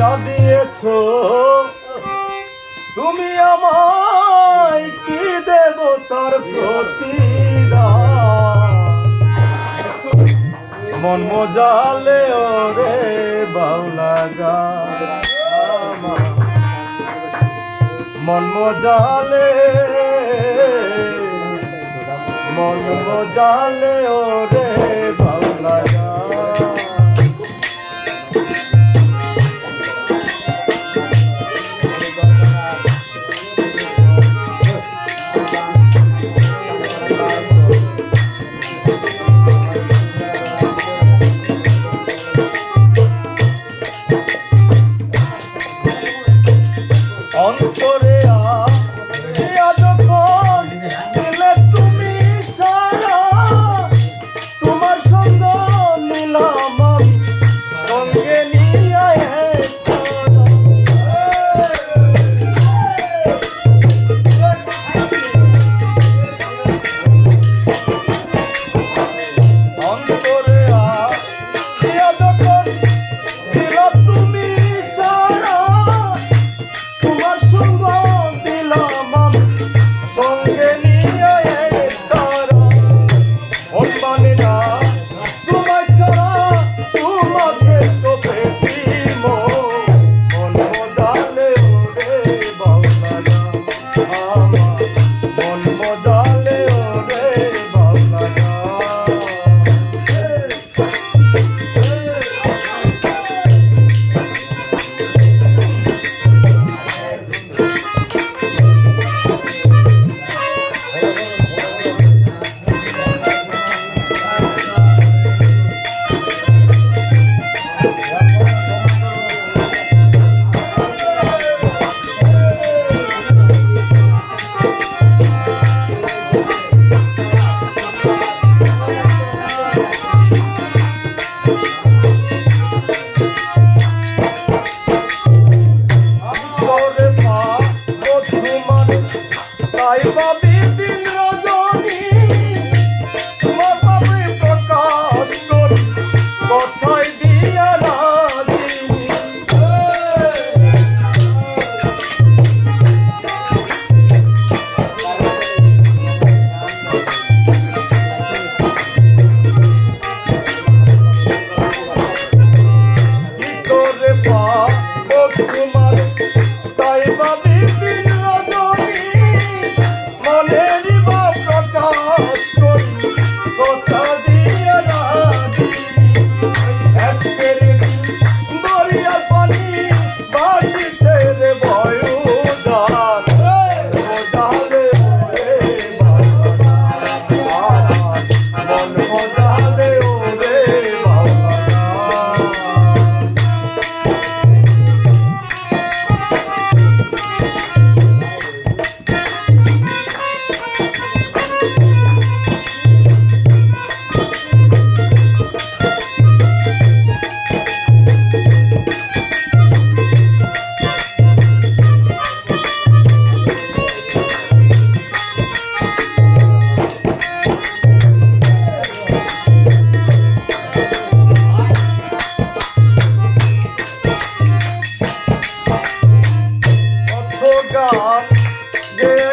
যা দিয়েছ। তুমি আমায় কি দেব তার মন মজালে ওরে বাউলা গা মন মজালে মন মজালে ওরে বাউলা গা তাই ভাবি দিন girl.